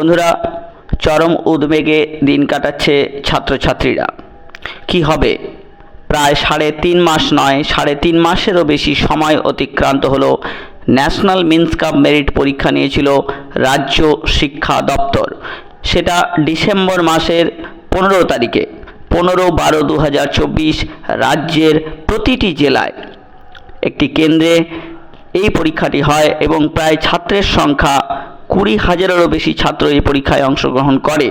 বন্ধুরা, চরম উদ্বেগে দিন কাটাচ্ছে ছাত্রছাত্রীরা। কি হবে? প্রায় সাড়ে তিন মাস নয়, সাড়ে তিন মাসেরও বেশি সময় অতিক্রান্ত হলো। ন্যাশনাল মিন্স কাপ মেরিট পরীক্ষা নিয়েছিল রাজ্য শিক্ষা দপ্তর। সেটা ডিসেম্বর মাসের পনেরো তারিখে, পনেরো বারো দু রাজ্যের প্রতিটি জেলায়। একটি কেন্দ্রে এই পরীক্ষাটি হয় এবং প্রায় ছাত্রের সংখ্যা কুড়ি হাজারেরও বেশি ছাত্র এই পরীক্ষায় অংশগ্রহণ করে।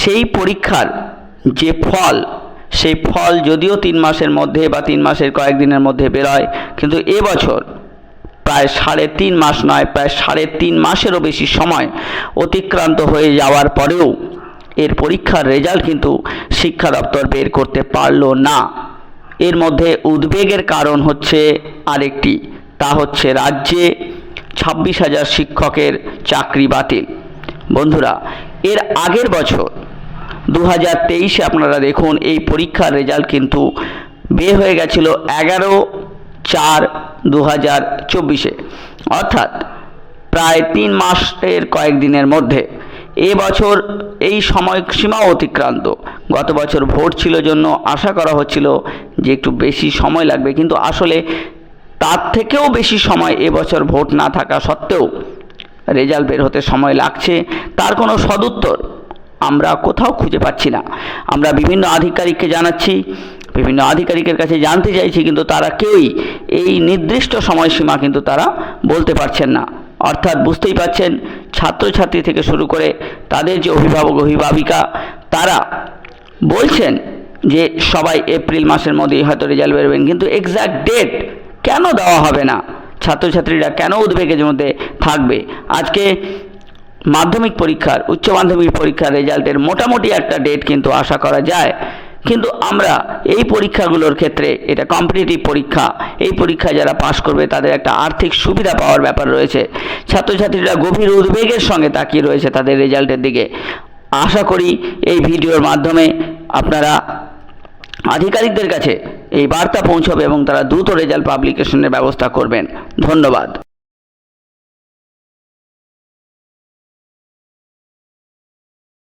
সেই পরীক্ষার যে ফল, সেই ফল যদিও তিন মাসের মধ্যে বা তিন মাসের কয়েকদিনের মধ্যে বেরোয়, কিন্তু এবছর প্রায় সাড়ে তিন মাস নয়, প্রায় সাড়ে তিন মাসেরও বেশি সময় অতিক্রান্ত হয়ে যাওয়ার পরেও এর পরীক্ষার রেজাল্ট কিন্তু শিক্ষা দপ্তর বের করতে পারল না। এর মধ্যে উদ্বেগের কারণ হচ্ছে আরেকটি, তা হচ্ছে রাজ্যে ছাব্বিশ হাজার শিক্ষকের চাকরি বাতিল। বন্ধুরা, এর আগের বছর দু হাজার তেইশে আপনারা দেখুন, এই পরীক্ষার রেজাল্ট কিন্তু বের হয়ে গেছিল এগারো চার দু হাজার চব্বিশে। অর্থাৎ প্রায় তিন মাসের কয়েকদিনের মধ্যে। এবছর এই সময়সীমা অতিক্রান্ত। গত বছর ভোট ছিল জন্য আশা করা হচ্ছিল যে একটু বেশি সময় লাগবে, কিন্তু আসলে তার থেকেও বেশি সময় এবছর ভোট না থাকা সত্ত্বেও রেজাল্ট বের হতে সময় লাগছে, তার কোনো সদুত্তর আমরা কোথাও খুঁজে পাচ্ছি না। আমরা বিভিন্ন আধিকারিককে জানাচ্ছি, বিভিন্ন আধিকারিকের কাছে জানতে চাইছি, কিন্তু তারা কেউই এই নির্দিষ্ট সময়সীমা কিন্তু তারা বলতে পারছেন না। অর্থাৎ বুঝতেই পাচ্ছেন, ছাত্রছাত্রী থেকে শুরু করে তাদের যে অভিভাবক, অভিভাবিকা, তারা বলছেন যে সবাই এপ্রিল মাসের মধ্যেই হয়তো রেজাল্ট বেরোবেন, কিন্তু এক্স্যাক্ট ডেট কেন দেওয়া হবে না? ছাত্রছাত্রীরা কেন উদ্বেগের মধ্যে থাকবে? আজকে মাধ্যমিক পরীক্ষার, উচ্চ মাধ্যমিক পরীক্ষার রেজাল্টের মোটামুটি একটা ডেট কিন্তু আশা করা যায়। কিন্তু আমরা এই পরীক্ষাগুলোর ক্ষেত্রে, এটা কম্পিটিটিভ পরীক্ষা, এই পরীক্ষায় যারা পাশ করবে, তাদের একটা আর্থিক সুবিধা পাওয়ার ব্যাপার রয়েছে। ছাত্রছাত্রীরা গভীর উদ্বেগের সঙ্গে তাকিয়ে রয়েছে তাদের রেজাল্টের দিকে। আশা করি এই ভিডিওর মাধ্যমে আপনারা আধিকারিকদের কাছে এই বার্তা পৌঁছবে এবং তারা দ্রুত রেজাল্ট পাবলিকেশনের ব্যবস্থা করবেন। ধন্যবাদ।